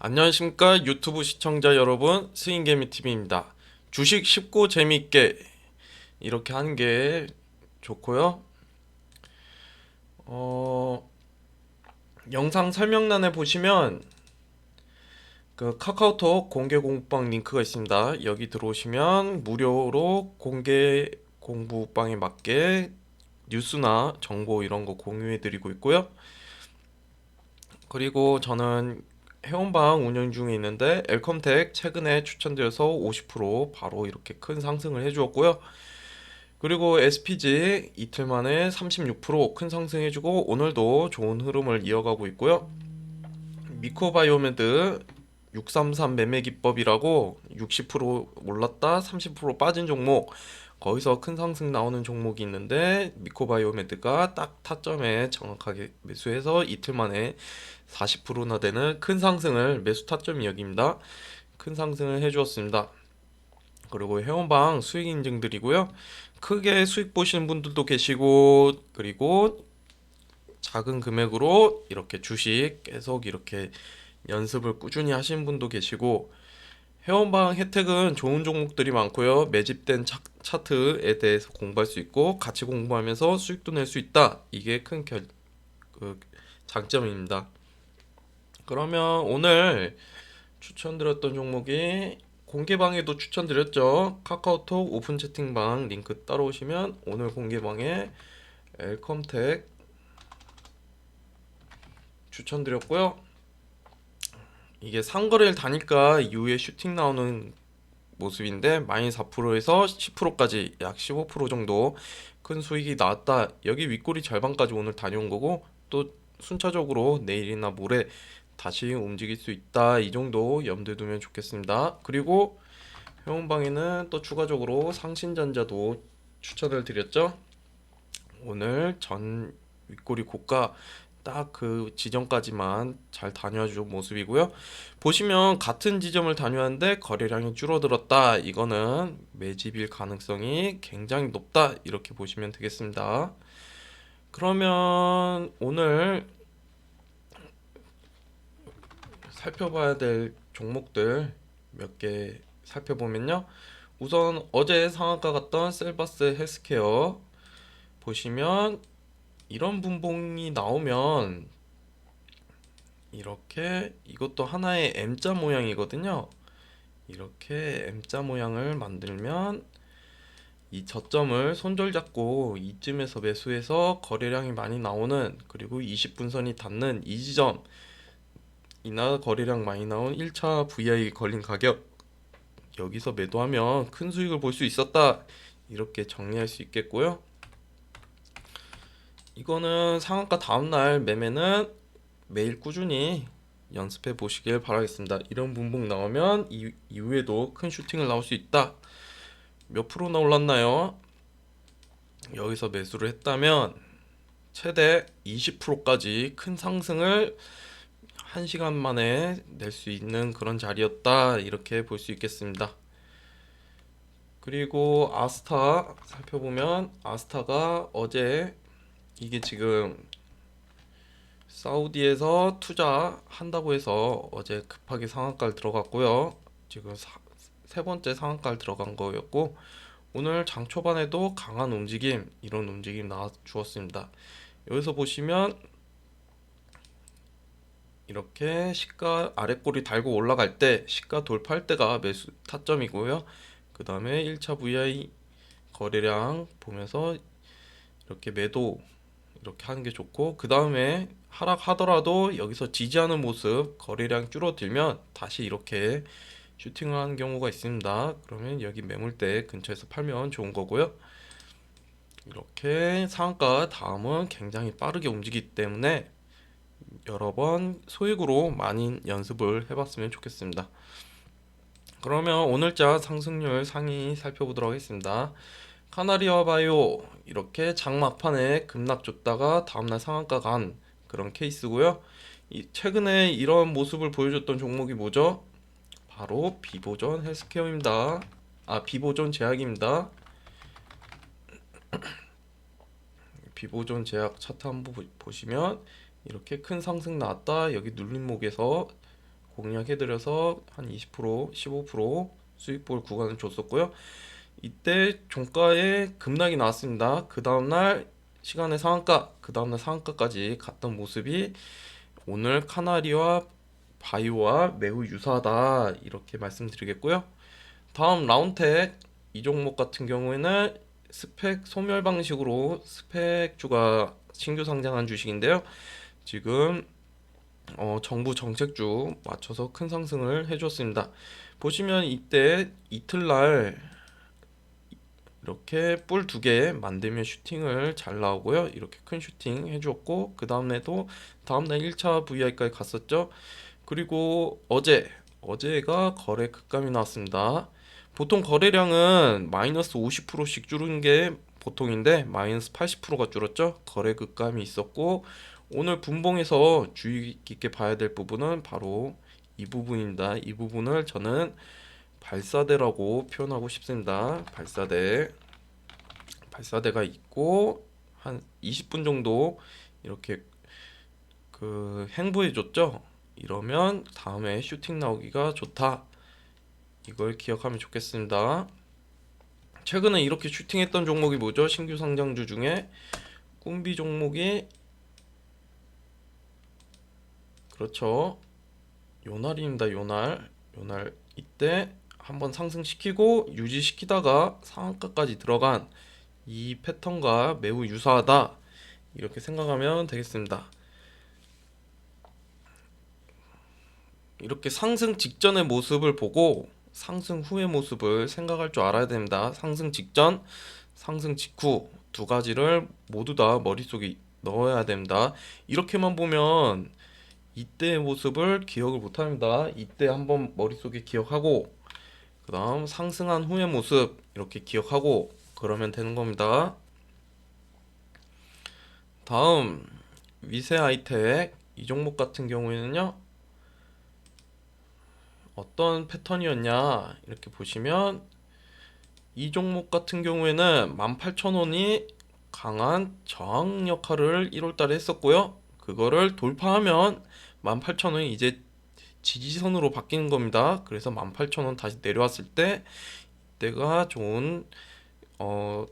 안녕하십니까 유튜브 시청자 여러분 스윙개미TV입니다. 주식 쉽고 재미있게 이렇게 하는 게 좋고요. 어, 영상 설명란에 보시면 그 카카오톡 공개 공부방 링크가 있습니다. 여기 들어오시면 무료로 공개 공부방에 맞게 뉴스나 정보 이런 거 공유해 드리고 있고요. 그리고 저는 회원방 운영 중에 있는데 엘컴텍 최근에 추천드려서 50% 바로 이렇게 큰 상승을 해주었고요. 그리고 SPG 이틀 만에 36%큰 상승해주고 오늘도 좋은 흐름을 이어가고 있고요. 미코바이오메드 633 매매 기법이라고 60% 올랐다 30% 빠진 종목 거기서 큰 상승 나오는 종목이 있는데 미코바이오메드가 딱 타점에 정확하게 매수해서 이틀 만에 40%나 되는 큰 상승을 매수 타점이 여기입니다. 큰 상승을 해주었습니다. 그리고 회원방 수익 인증드리고요. 크게 수익 보시는 분들도 계시고 그리고 작은 금액으로 이렇게 주식 계속 이렇게 연습을 꾸준히 하시는 분도 계시고 회원방 혜택은 좋은 종목들이 많고요. 매집된 차, 차트에 대해서 공부할 수 있고 같이 공부하면서 수익도 낼 수 있다. 이게 큰 결, 그 장점입니다. 그러면 오늘 추천드렸던 종목이 공개방에도 추천드렸죠. 카카오톡 오픈 채팅방 링크 따라오시면 오늘 공개방에 엘컴텍 추천드렸고요. 이게 상거래를 다니까 이후에 슈팅 나오는 모습인데 마이너스 4%에서 10%까지 약 15% 정도 큰 수익이 나왔다. 여기 윗꼬리 절반까지 오늘 다녀온 거고 또 순차적으로 내일이나 모레 다시 움직일 수 있다. 이 정도 염두에 두면 좋겠습니다. 그리고 회원방에는 또 추가적으로 상신전자도 추천을 드렸죠. 오늘 전 윗꼬리 고가 딱 그 지점까지만 잘 다녀준 모습이고요. 보시면 같은 지점을 다녀왔는데 거래량이 줄어들었다. 이거는 매집일 가능성이 굉장히 높다. 이렇게 보시면 되겠습니다. 그러면 오늘 살펴봐야 될 종목들 몇 개 살펴보면요. 우선 어제 상한가 갔던 셀바스 헬스케어 보시면 이런 분봉이 나오면 이렇게 이것도 하나의 M자 모양이거든요. 이렇게 M자 모양을 만들면 이 저점을 손절 잡고 이쯤에서 매수해서 거래량이 많이 나오는 그리고 20분선이 닿는 이 지점 이나 거래량 많이 나온 1차 VI 걸린 가격 여기서 매도하면 큰 수익을 볼 수 있었다 이렇게 정리할 수 있겠고요. 이거는 상한가 다음날 매매는 매일 꾸준히 연습해 보시길 바라겠습니다. 이런 분봉 나오면 이, 이후에도 큰 슈팅을 나올 수 있다. 몇 프로나 올랐나요? 여기서 매수를 했다면 최대 20%까지 큰 상승을 1시간 만에 낼 수 있는 그런 자리였다. 이렇게 볼 수 있겠습니다. 그리고 아스타 살펴보면 아스타가 어제 이게 지금 사우디에서 투자한다고 해서 어제 급하게 상한가를 들어갔고요. 지금 사, 세 번째 상한가를 들어간 거였고 오늘 장 초반에도 강한 움직임 이런 움직임 나와 주었습니다. 여기서 보시면 이렇게 시가 아래꼬리 달고 올라갈 때 시가 돌파할 때가 매수 타점이고요. 그 다음에 1차 VI 거래량 보면서 이렇게 매도 이렇게 하는 게 좋고 그 다음에 하락하더라도 여기서 지지하는 모습 거래량 줄어들면 다시 이렇게 슈팅을 하는 경우가 있습니다. 그러면 여기 매물대 근처에서 팔면 좋은 거고요. 이렇게 상한가 다음은 굉장히 빠르게 움직이기 때문에 여러 번 소액으로 많이 연습을 해봤으면 좋겠습니다. 그러면 오늘자 상승률 상위 살펴보도록 하겠습니다. 카나리아 바이오 이렇게 장막판에 급락 줬다가 다음날 상한가 간 그런 케이스고요. 이 최근에 이런 모습을 보여줬던 종목이 뭐죠? 바로 비보존 헬스케어입니다. 아 비보존 제약입니다. 비보존 제약 차트 한번 보- 보시면 이렇게 큰 상승 나왔다. 여기 눌림목에서 공략해드려서 한 20% 15% 수익볼 구간을 줬었고요. 이때 종가에 급락이 나왔습니다. 그 다음날 시간의 상한가, 그 다음날 상한가까지 갔던 모습이 오늘 카나리와 바이오와 매우 유사하다 이렇게 말씀드리겠고요. 다음 라운텍 이 종목 같은 경우에는 스펙 소멸 방식으로 스펙주가 신규 상장한 주식인데요. 지금 어, 정부 정책주 맞춰서 큰 상승을 해줬습니다. 보시면 이때 이틀날 이렇게 뿔 두 개 만들면 슈팅을 잘 나오고요. 이렇게 큰 슈팅 해주었고 그 다음에도 다음날 1차 VI까지 갔었죠. 그리고 어제 어제가 거래 급감이 나왔습니다. 보통 거래량은 마이너스 50%씩 줄은 게 보통인데 마이너스 80%가 줄었죠. 거래 급감이 있었고 오늘 분봉에서 주의 깊게 봐야 될 부분은 바로 이 부분입니다. 이 부분을 저는 발사대라고 표현하고 싶습니다. 발사대. 발사대가 있고 한 20분 정도 이렇게 그 행보해 줬죠. 이러면 다음에 슈팅 나오기가 좋다. 이걸 기억하면 좋겠습니다. 최근에 이렇게 슈팅했던 종목이 뭐죠? 신규 상장주 중에 꿈비 종목이 그렇죠. 요날입니다. 요날. 요날 이때 한번 상승시키고 유지시키다가 상한가까지 들어간 이 패턴과 매우 유사하다. 이렇게 생각하면 되겠습니다. 이렇게 상승 직전의 모습을 보고 상승 후의 모습을 생각할 줄 알아야 됩니다. 상승 직전, 상승 직후 두 가지를 모두 다 머릿속에 넣어야 됩니다. 이렇게만 보면 이때의 모습을 기억을 못 합니다. 이때 한번 머릿속에 기억하고 그 다음 상승한 후의 모습 이렇게 기억하고 그러면 되는 겁니다. 다음 위세 하이텍 이 종목 같은 경우에는요. 어떤 패턴이었냐 이렇게 보시면 이 종목 같은 경우에는 18,000원이 강한 저항 역할을 1월 달에 했었고요. 그거를 돌파하면 18,000원이 이제 지지선으로 바뀌는 겁니다. 그래서 18,000원 다시 내려왔을 때 이때가 좋은 어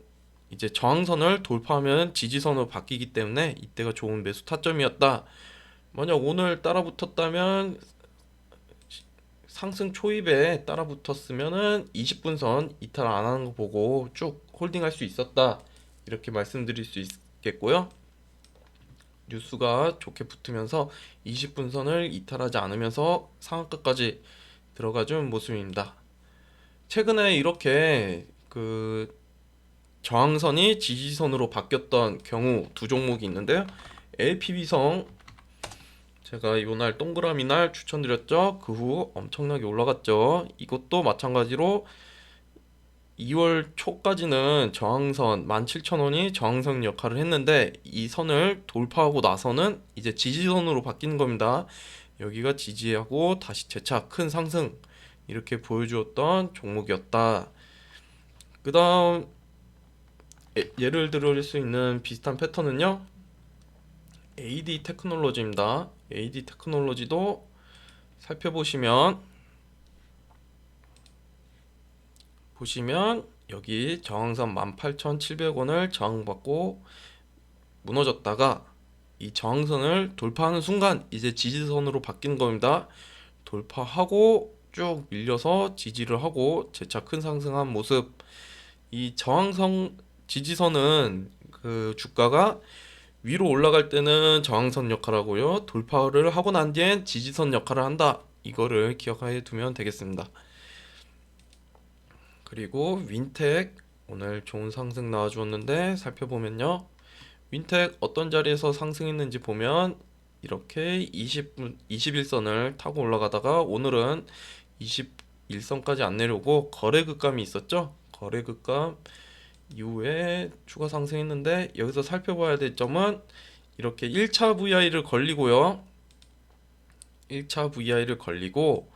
이제 저항선을 돌파하면 지지선으로 바뀌기 때문에 이때가 좋은 매수 타점이었다. 만약 오늘 따라 붙었다면 상승 초입에 따라 붙었으면은 20분 선 이탈 안 하는 거 보고 쭉 홀딩할 수 있었다. 이렇게 말씀드릴 수 있겠고요. 뉴스가 좋게 붙으면서 20분 선을 이탈하지 않으면서 상한가까지 들어가준 모습입니다. 최근에 이렇게 그 저항선이 지지선으로 바뀌었던 경우 두 종목이 있는데요. LPB성 제가 이날 동그라미 날 추천드렸죠. 그 후 엄청나게 올라갔죠. 이것도 마찬가지로 2월 초까지는 저항선 17,000원이 저항선 역할을 했는데 이 선을 돌파하고 나서는 이제 지지선으로 바뀌는 겁니다. 여기가 지지하고 다시 재차 큰 상승 이렇게 보여주었던 종목이었다. 그 다음 예를 들을 수 있는 비슷한 패턴은요. AD 테크놀로지입니다. AD 테크놀로지도 살펴보시면 보시면 여기 저항선 18,700원을 저항받고 무너졌다가 이 저항선을 돌파하는 순간 이제 지지선으로 바뀌는 겁니다. 돌파하고 쭉 밀려서 지지를 하고 재차 큰 상승한 모습. 이 저항선 지지선은 그 주가가 위로 올라갈 때는 저항선 역할을 하고요. 돌파를 하고 난 뒤엔 지지선 역할을 한다. 이거를 기억해 두면 되겠습니다. 그리고 윈텍 오늘 좋은 상승 나와 주었는데 살펴보면요. 윈텍 어떤 자리에서 상승했는지 보면 이렇게 20, 21선을 타고 올라가다가 오늘은 21선까지 안 내려오고 거래 급감이 있었죠. 거래 급감 이후에 추가 상승했는데 여기서 살펴봐야 될 점은 이렇게 1차 VI를 걸리고요. 1차 VI를 걸리고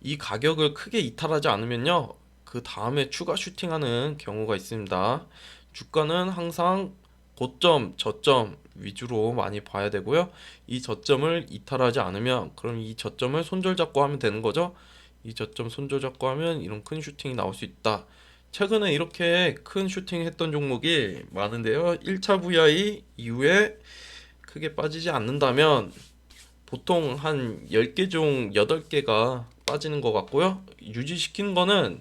이 가격을 크게 이탈하지 않으면요. 그 다음에 추가 슈팅하는 경우가 있습니다. 주가는 항상 고점, 저점 위주로 많이 봐야 되고요. 이 저점을 이탈하지 않으면 그럼 이 저점을 손절 잡고 하면 되는 거죠. 이 저점 손절 잡고 하면 이런 큰 슈팅이 나올 수 있다. 최근에 이렇게 큰 슈팅 했던 종목이 많은데요. 1차 VI 이후에 크게 빠지지 않는다면 보통 한 10개 중 8개가 빠지는 것 같고요. 유지시키는 거는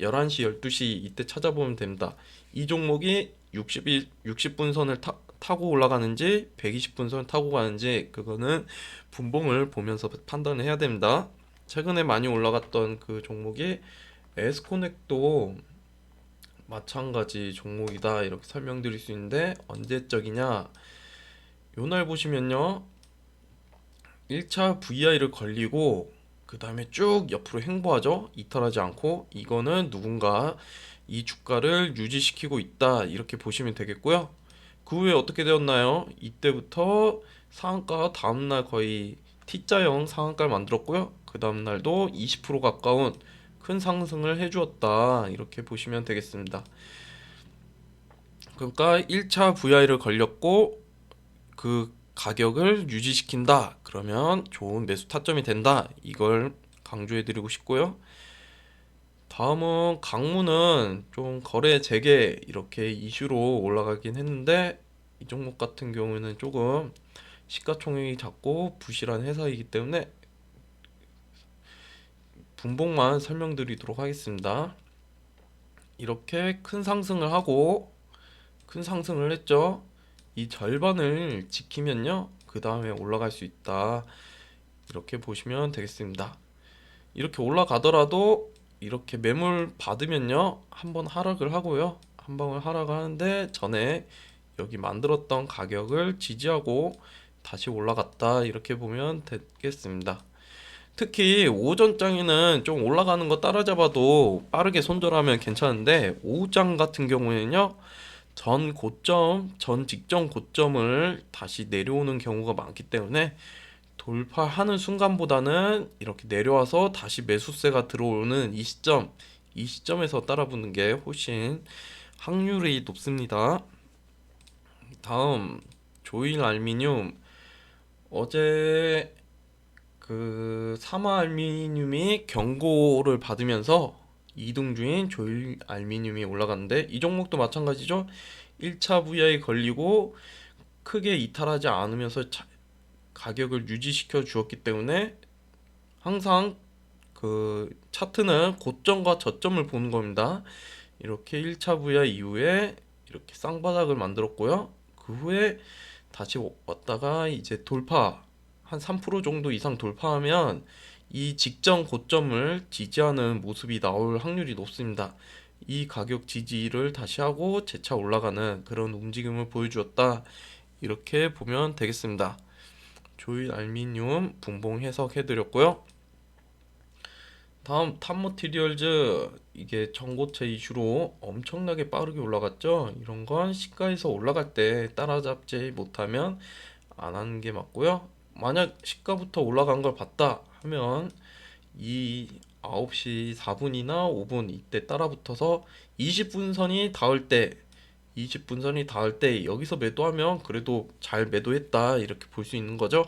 11시, 12시 이때 찾아보면 됩니다. 이 종목이 60일, 60분 선을 타, 타고 올라가는지 120분 선 타고 가는지 그거는 분봉을 보면서 판단을 해야 됩니다. 최근에 많이 올라갔던 그 종목이 에스코넥도 마찬가지 종목이다 이렇게 설명드릴 수 있는데 언제적이냐 요 날 보시면요 1차 VI를 걸리고 그 다음에 쭉 옆으로 행보하죠. 이탈하지 않고 이거는 누군가 이 주가를 유지시키고 있다. 이렇게 보시면 되겠고요. 그 후에 어떻게 되었나요? 이때부터 상한가 다음날 거의 T자형 상한가를 만들었고요. 그 다음날도 20% 가까운 큰 상승을 해주었다. 이렇게 보시면 되겠습니다. 그러니까 1차 VI를 걸렸고 그 가격을 유지시킨다 그러면 좋은 매수 타점이 된다 이걸 강조해 드리고 싶고요 다음은 강무는 좀 거래 재개 이렇게 이슈로 올라가긴 했는데 이 종목 같은 경우에는 조금 시가총액이 작고 부실한 회사이기 때문에 분봉만 설명드리도록 하겠습니다. 이렇게 큰 상승을 하고 큰 상승을 했죠. 이 절반을 지키면요. 그 다음에 올라갈 수 있다. 이렇게 보시면 되겠습니다. 이렇게 올라가더라도 이렇게 매물 받으면요. 한번 하락을 하고요. 한 방울 하락하는데 전에 여기 만들었던 가격을 지지하고 다시 올라갔다. 이렇게 보면 되겠습니다. 특히 오전장에는 좀 올라가는 거 따라잡아도 빠르게 손절하면 괜찮은데 오후장 같은 경우에는요 전 고점, 전 직전 고점을 다시 내려오는 경우가 많기 때문에 돌파하는 순간보다는 이렇게 내려와서 다시 매수세가 들어오는 이 시점, 이 시점에서 따라붙는 게 훨씬 확률이 높습니다. 다음 조일 알미늄 어제 그 사마 알미늄이 경고를 받으면서 이동 중인 조일 알미늄이 올라갔는데 이 종목도 마찬가지죠. 1차 VI 걸리고 크게 이탈하지 않으면서 차- 가격을 유지시켜 주었기 때문에 항상 그 차트는 고점과 저점을 보는 겁니다. 이렇게 1차 VI 이후에 이렇게 쌍바닥을 만들었고요. 그 후에 다시 왔다가 이제 돌파 한 3% 정도 이상 돌파하면 이 직전 고점을 지지하는 모습이 나올 확률이 높습니다. 이 가격 지지를 다시 하고 재차 올라가는 그런 움직임을 보여주었다. 이렇게 보면 되겠습니다. 조일 알미늄 분봉 해석해 드렸고요. 다음 탑머티리얼즈 이게 전고체 이슈로 엄청나게 빠르게 올라갔죠. 이런 건 시가에서 올라갈 때 따라잡지 못하면 안 하는 게 맞고요. 만약 시가부터 올라간 걸 봤다 하면 이 9시 4분이나 5분 이때 따라붙어서 20분 선이 닿을 때 20분 선이 닿을 때 여기서 매도하면 그래도 잘 매도했다 이렇게 볼 수 있는 거죠.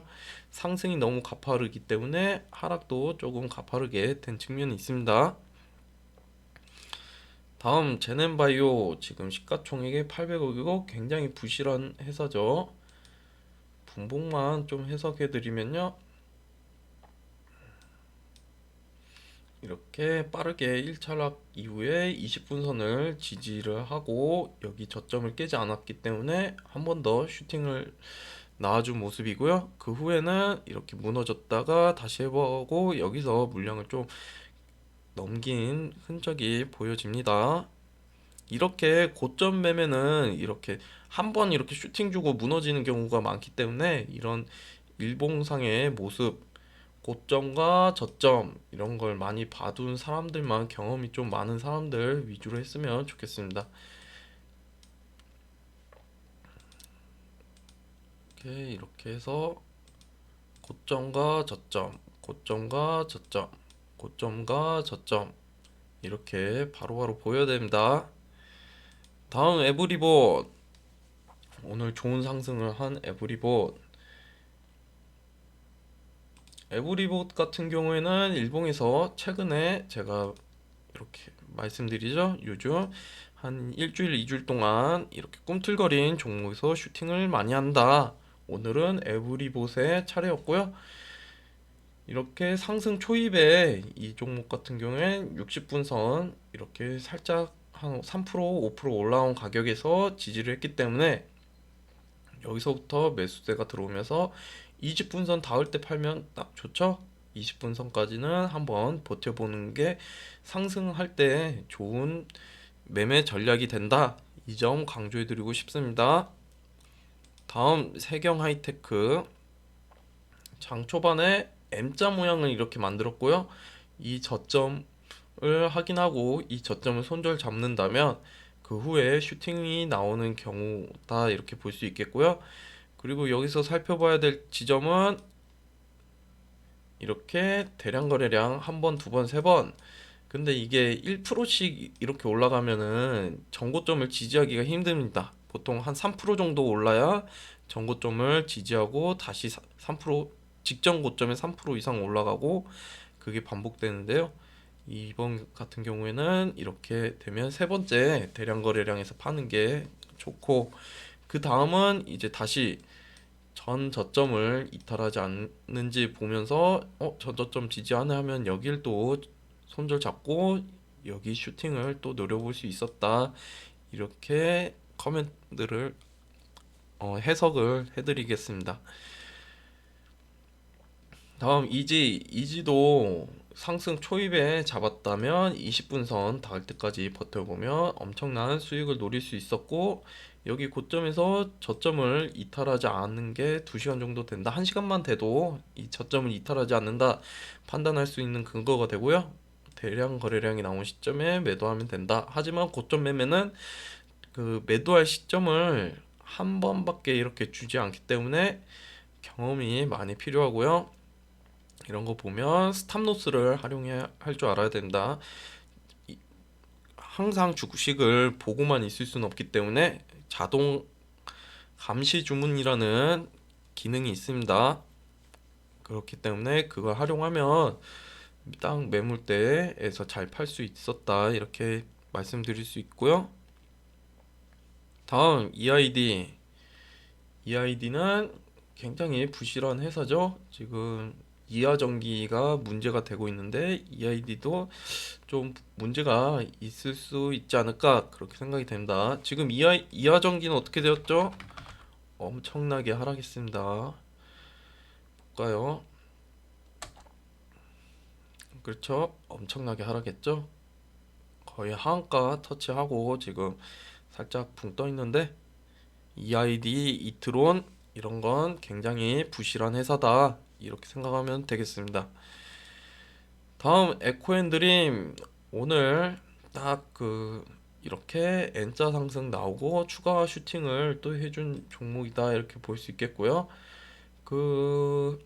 상승이 너무 가파르기 때문에 하락도 조금 가파르게 된 측면이 있습니다. 다음 제넨바이오 지금 시가총액이 800억이고 굉장히 부실한 회사죠. 분봉만 좀 해석해 드리면요. 이렇게 빠르게 1차락 이후에 20분 선을 지지를 하고 여기 저점을 깨지 않았기 때문에 한 번 더 슈팅을 나와준 모습이고요. 그 후에는 이렇게 무너졌다가 다시 해보고 여기서 물량을 좀 넘긴 흔적이 보여집니다. 이렇게 고점 매매는 이렇게 한 번 이렇게 슈팅 주고 무너지는 경우가 많기 때문에 이런 일봉상의 모습, 고점과 저점 이런 걸 많이 봐둔 사람들만 경험이 좀 많은 사람들 위주로 했으면 좋겠습니다. 이렇게 이렇게 해서 고점과 저점, 고점과 저점, 고점과 저점 이렇게 바로바로 보여야 됩니다. 다음 에브리봇 오늘 좋은 상승을 한 에브리봇. 에브리봇 같은 경우에는 일봉에서 최근에 제가 이렇게 말씀드리죠. 요즘 한 일주일, 이주일 동안 이렇게 꿈틀거린 종목에서 슈팅을 많이 한다. 오늘은 에브리봇의 차례였고요. 이렇게 상승 초입에 이 종목 같은 경우엔 60분 선 이렇게 살짝 한 3% 5% 올라온 가격에서 지지를 했기 때문에 여기서부터 매수세가 들어오면서 20분 선 닿을 때 팔면 딱 좋죠? 20분 선까지는 한번 버텨보는 게 상승할 때 좋은 매매 전략이 된다. 이 점 강조해 드리고 싶습니다. 다음 세경 하이테크 장 초반에 M자 모양을 이렇게 만들었고요. 이 저점을 확인하고 이 저점을 손절 잡는다면 그 후에 슈팅이 나오는 경우다 이렇게 볼 수 있겠고요. 그리고 여기서 살펴봐야 될 지점은 이렇게 대량 거래량 한 번, 두 번, 세 번. 근데 이게 1%씩 이렇게 올라가면은 전고점을 지지하기가 힘듭니다. 보통 한 3% 정도 올라야 전고점을 지지하고 다시 3% 직전 고점에 3% 이상 올라가고 그게 반복되는데요. 이번 같은 경우에는 이렇게 되면 세 번째 대량 거래량에서 파는 게 좋고 그 다음은 이제 다시 전 저점을 이탈하지 않는지 보면서 어, 전 저점 지지하네 하면 여길 또 손절 잡고 여기 슈팅을 또 노려볼 수 있었다. 이렇게 커멘트를 어, 해석을 해드리겠습니다. 다음 이지 이지도 상승 초입에 잡았다면 20분 선 닿을 때까지 버텨보면 엄청난 수익을 노릴 수 있었고 여기 고점에서 저점을 이탈하지 않는 게 2시간 정도 된다. 1시간만 돼도 이 저점을 이탈하지 않는다 판단할 수 있는 근거가 되고요. 대량 거래량이 나온 시점에 매도하면 된다. 하지만 고점 매매는 그 매도할 시점을 한 번밖에 이렇게 주지 않기 때문에 경험이 많이 필요하고요. 이런 거 보면 스탑로스를 활용해 할 줄 알아야 된다. 이- 항상 주식을 보고만 있을 수는 없기 때문에 자동 감시 주문이라는 기능이 있습니다. 그렇기 때문에 그걸 활용하면 딱 매물대에서 잘 팔 수 있었다 이렇게 말씀드릴 수 있고요. 다음 EID EID는 굉장히 부실한 회사죠. 지금 이하 전기가 문제가 되고 있는데 EID도 좀 문제가 있을 수 있지 않을까 그렇게 생각이 됩니다. 지금 이하 이하 전기는 어떻게 되었죠? 엄청나게 하락했습니다. 볼까요? 그렇죠? 엄청나게 하락했죠? 거의 하한가 터치하고 지금 살짝 붕 떠 있는데 EID, 이트론 이런 건 굉장히 부실한 회사다. 이렇게 생각하면 되겠습니다. 다음 에코앤드림 오늘 딱 그 이렇게 N자 상승 나오고 추가 슈팅을 또 해준 종목이다 이렇게 볼 수 있겠고요. 그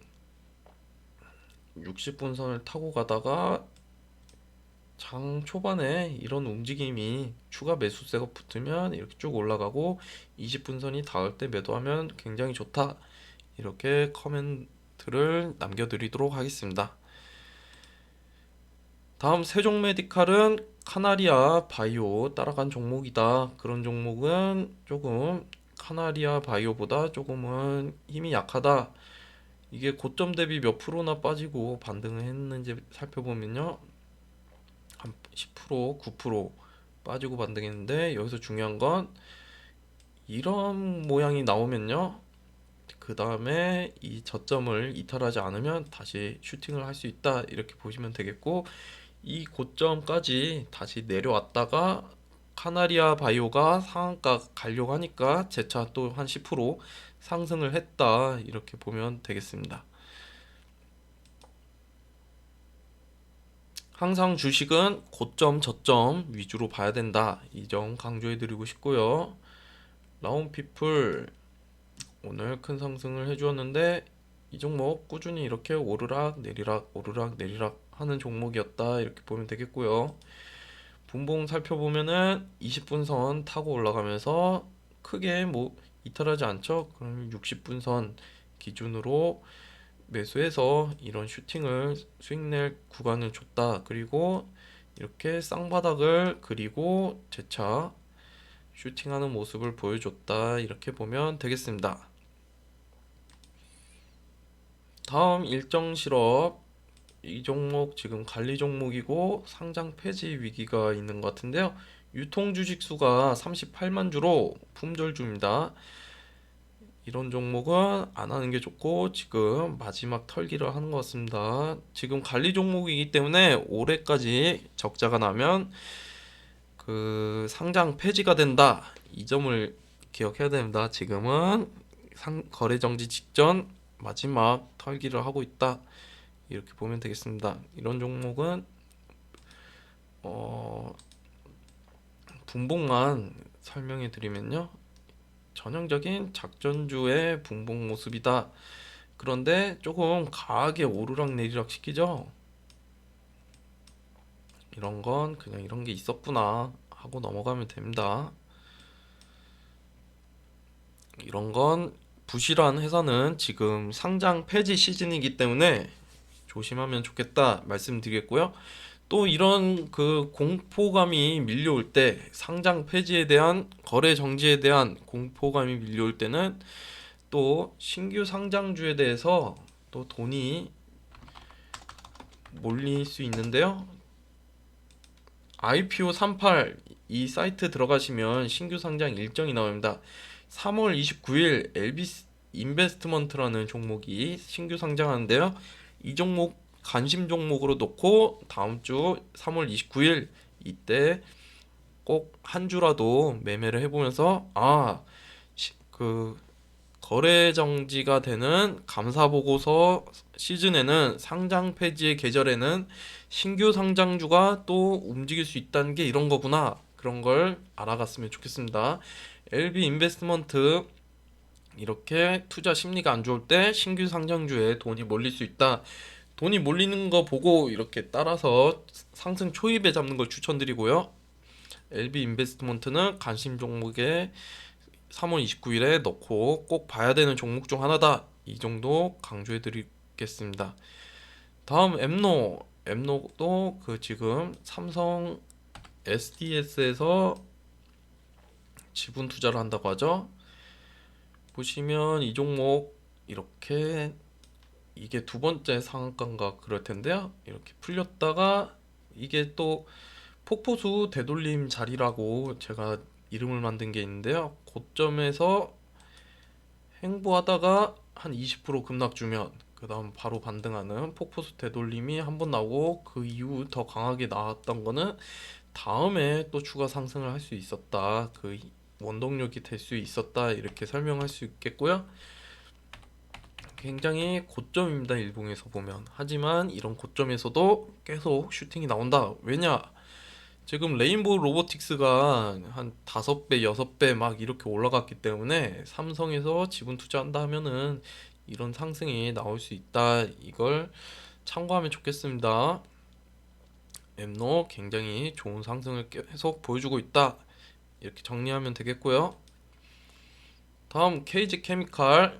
60분 선을 타고 가다가 장 초반에 이런 움직임이 추가 매수세가 붙으면 이렇게 쭉 올라가고 20분 선이 닿을 때 매도하면 굉장히 좋다. 이렇게 커멘 트를 남겨드리도록 하겠습니다. 다음 세종 메디칼은 카나리아 바이오 따라간 종목이다. 그런 종목은 조금 카나리아 바이오보다 조금은 힘이 약하다. 이게 고점 대비 몇 프로나 빠지고 반등을 했는지 살펴보면요. 한 10%, 9% 빠지고 반등했는데 여기서 중요한 건 이런 모양이 나오면요. 그 다음에 이 저점을 이탈하지 않으면 다시 슈팅을 할 수 있다. 이렇게 보시면 되겠고 이 고점까지 다시 내려왔다가 카나리아 바이오가 상한가 가려고 하니까 재차 또 한 10% 상승을 했다. 이렇게 보면 되겠습니다. 항상 주식은 고점, 저점 위주로 봐야 된다. 이 점 강조해 드리고 싶고요. 라운피플 오늘 큰 상승을 해주었는데 이 종목 꾸준히 이렇게 오르락 내리락 오르락 내리락 하는 종목이었다. 이렇게 보면 되겠고요. 분봉 살펴보면은 20분 선 타고 올라가면서 크게 뭐 이탈하지 않죠? 그럼 60분 선 기준으로 매수해서 이런 슈팅을 수익 낼 구간을 줬다. 그리고 이렇게 쌍바닥을 그리고 재차 슈팅하는 모습을 보여줬다. 이렇게 보면 되겠습니다. 다음 일정 실업 이 종목 지금 관리 종목이고 상장 폐지 위기가 있는 것 같은데요. 유통 주식 수가 38만 주로 품절주입니다. 이런 종목은 안 하는 게 좋고 지금 마지막 털기를 하는 것 같습니다. 지금 관리 종목이기 때문에 올해까지 적자가 나면 그 상장 폐지가 된다. 이 점을 기억해야 됩니다. 지금은 상 거래 정지 직전 마지막 털기를 하고 있다. 이렇게 보면 되겠습니다. 이런 종목은 어 분봉만 설명해 드리면요. 전형적인 작전주의 분봉 모습이다. 그런데 조금 강하게 오르락 내리락 시키죠. 이런 건 그냥 이런 게 있었구나 하고 넘어가면 됩니다. 이런 건 부실한 회사는 지금 상장 폐지 시즌이기 때문에 조심하면 좋겠다 말씀드리겠고요. 또 이런 그 공포감이 밀려올 때 상장 폐지에 대한 거래 정지에 대한 공포감이 밀려올 때는 또 신규 상장주에 대해서 또 돈이 몰릴 수 있는데요. IPO 38 이 사이트 들어가시면 신규 상장 일정이 나옵니다. 3월 29일 LB 인베스트먼트라는 종목이 신규 상장하는데요. 이 종목 관심 종목으로 놓고 다음 주 3월 29일 이때 꼭 한 주라도 매매를 해보면서 아 그 거래 정지가 되는 감사 보고서 시즌에는 상장 폐지의 계절에는 신규 상장주가 또 움직일 수 있다는 게 이런 거구나 그런 걸 알아갔으면 좋겠습니다. LB 인베스트먼트 이렇게 투자 심리가 안 좋을 때 신규 상장주에 돈이 몰릴 수 있다. 돈이 몰리는 거 보고 이렇게 따라서 상승 초입에 잡는 걸 추천드리고요. LB 인베스트먼트는 관심 종목에 3월 29일에 넣고 꼭 봐야 되는 종목 중 하나다. 이 정도 강조해 드리겠습니다. 다음 엠노 엠노도 그 지금 삼성 SDS에서 지분 투자를 한다고 하죠. 보시면 이 종목 이렇게 이게 두 번째 상한가인가 그럴 텐데요. 이렇게 풀렸다가 이게 또 폭포수 되돌림 자리라고 제가 이름을 만든 게 있는데요. 고점에서 행보하다가 한 20% 급락 주면 그 다음 바로 반등하는 폭포수 되돌림이 한 번 나오고 그 이후 더 강하게 나왔던 거는 다음에 또 추가 상승을 할 수 있었다. 그 원동력이 될 수 있었다. 이렇게 설명할 수 있겠고요. 굉장히 고점입니다. 일봉에서 보면. 하지만 이런 고점에서도 계속 슈팅이 나온다. 왜냐? 지금 레인보우 로보틱스가 한 다섯 배, 여섯 배막 이렇게 올라갔기 때문에 삼성에서 지분 투자한다 하면은 이런 상승이 나올 수 있다. 이걸 참고하면 좋겠습니다. 엠노 굉장히 좋은 상승을 계속 보여주고 있다. 이렇게 정리하면 되겠고요. 다음 KG 케미칼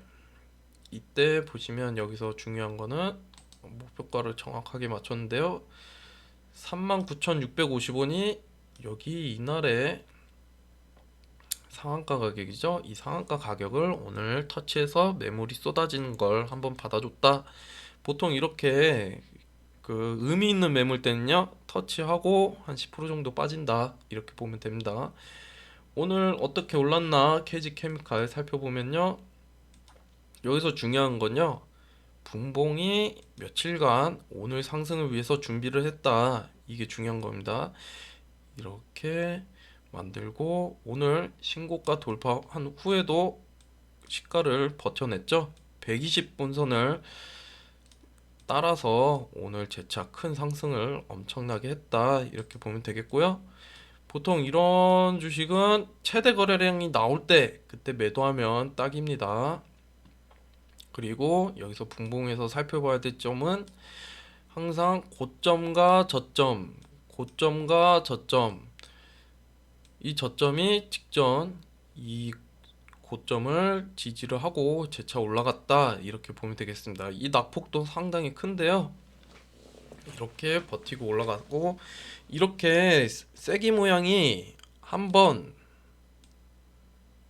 이때 보시면 여기서 중요한 거는 목표가를 정확하게 맞췄는데요. 39,650원이 여기 이날의 상한가 가격이죠. 이 상한가 가격을 오늘 터치해서 매물이 쏟아지는 걸 한번 받아줬다. 보통 이렇게 그 의미 있는 매물 때는요. 터치하고 한 10% 정도 빠진다. 이렇게 보면 됩니다. 오늘 어떻게 올랐나 KG 케미칼 살펴보면요. 여기서 중요한 건요. 분봉이 며칠간 오늘 상승을 위해서 준비를 했다. 이게 중요한 겁니다. 이렇게 만들고 오늘 신고가 돌파한 후에도 시가를 버텨냈죠. 120분선을 따라서 오늘 재차 큰 상승을 엄청나게 했다. 이렇게 보면 되겠고요. 보통 이런 주식은 최대 거래량이 나올 때 그때 매도하면 딱입니다. 그리고 여기서 분봉에서 살펴봐야 될 점은 항상 고점과 저점, 고점과 저점, 이 저점이 직전 이 고점을 지지를 하고 재차 올라갔다 이렇게 보면 되겠습니다. 이 낙폭도 상당히 큰데요. 이렇게 버티고 올라갔고 이렇게 세기 모양이 한 번,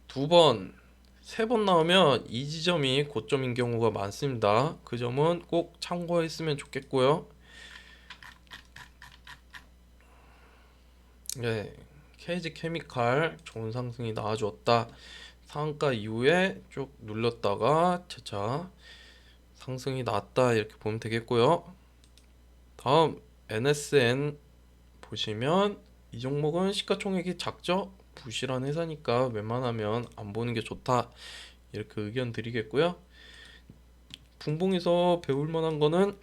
두 번, 세 번 나오면 이 지점이 고점인 경우가 많습니다. 그 점은 꼭 참고했으면 좋겠고요. 네, KG 케미칼 좋은 상승이 나와주었다. 상한가 이후에 쭉 눌렸다가 재차 상승이 나왔다 이렇게 보면 되겠고요. 다음 NSN 보시면 이 종목은 시가총액이 작죠? 부실한 회사니까 웬만하면 안 보는 게 좋다 이렇게 의견 드리겠고요. 분봉에서 배울 만한 거는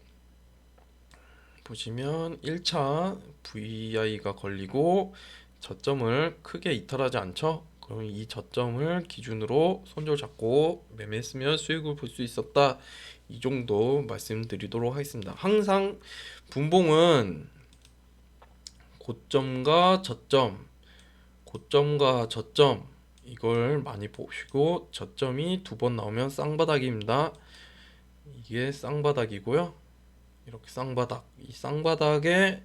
보시면 1차 VI가 걸리고 저점을 크게 이탈하지 않죠? 그럼 이 저점을 기준으로 손절 잡고 매매했으면 수익을 볼 수 있었다. 이 정도 말씀드리도록 하겠습니다. 항상 분봉은 고점과 저점, 고점과 저점 이걸 많이 보시고 저점이 두 번 나오면 쌍바닥입니다. 이게 쌍바닥이고요. 이렇게 쌍바닥, 이 쌍바닥에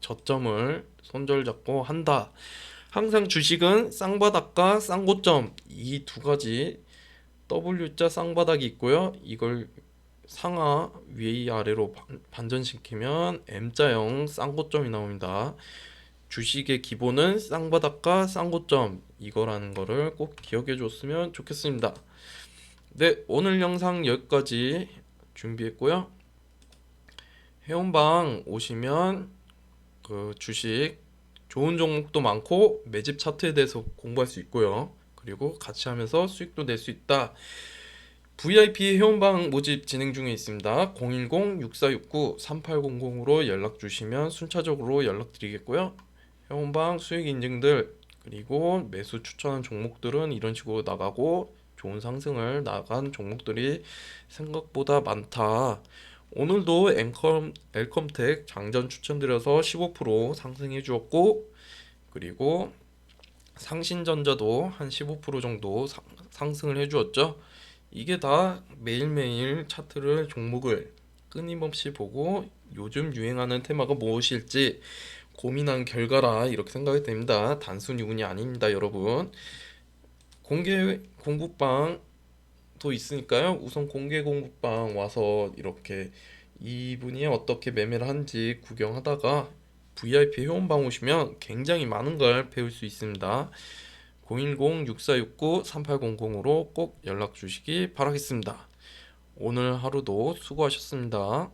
저점을 손절 잡고 한다. 항상 주식은 쌍바닥과 쌍고점 이 두 가지 W자 쌍바닥이 있고요. 이걸 상하 위 아래로 반- 반전시키면 M자형 쌍고점이 나옵니다. 주식의 기본은 쌍바닥과 쌍고점 이거라는 거를 꼭 기억해 줬으면 좋겠습니다. 네, 오늘 영상 여기까지 준비했고요. 회원방 오시면 그 주식 좋은 종목도 많고 매집 차트에 대해서 공부할 수 있고요. 그리고 같이 하면서 수익도 낼 수 있다. VIP 회원방 모집 진행 중에 있습니다. 010-6469-3800으로 연락 주시면 순차적으로 연락 드리겠고요. 회원방 수익 인증들 그리고 매수 추천한 종목들은 이런 식으로 나가고 좋은 상승을 나간 종목들이 생각보다 많다. 오늘도 엠컴 엘컴텍 장전 추천드려서 15% 상승해 주었고 그리고 상신전자도 한 15% 정도 상, 상승을 해 주었죠. 이게 다 매일매일 차트를 종목을 끊임없이 보고 요즘 유행하는 테마가 무엇일지 고민한 결과라 이렇게 생각이 됩니다. 단순히 운이 아닙니다, 여러분. 공개 공부방도 있으니까요. 우선 공개 공부방 와서 이렇게 이분이 어떻게 매매를 하는지 구경하다가 VIP 회원방 오시면 굉장히 많은 걸 배울 수 있습니다. 010-6469-3800으로 꼭 연락 주시기 바라겠습니다. 오늘 하루도 수고하셨습니다.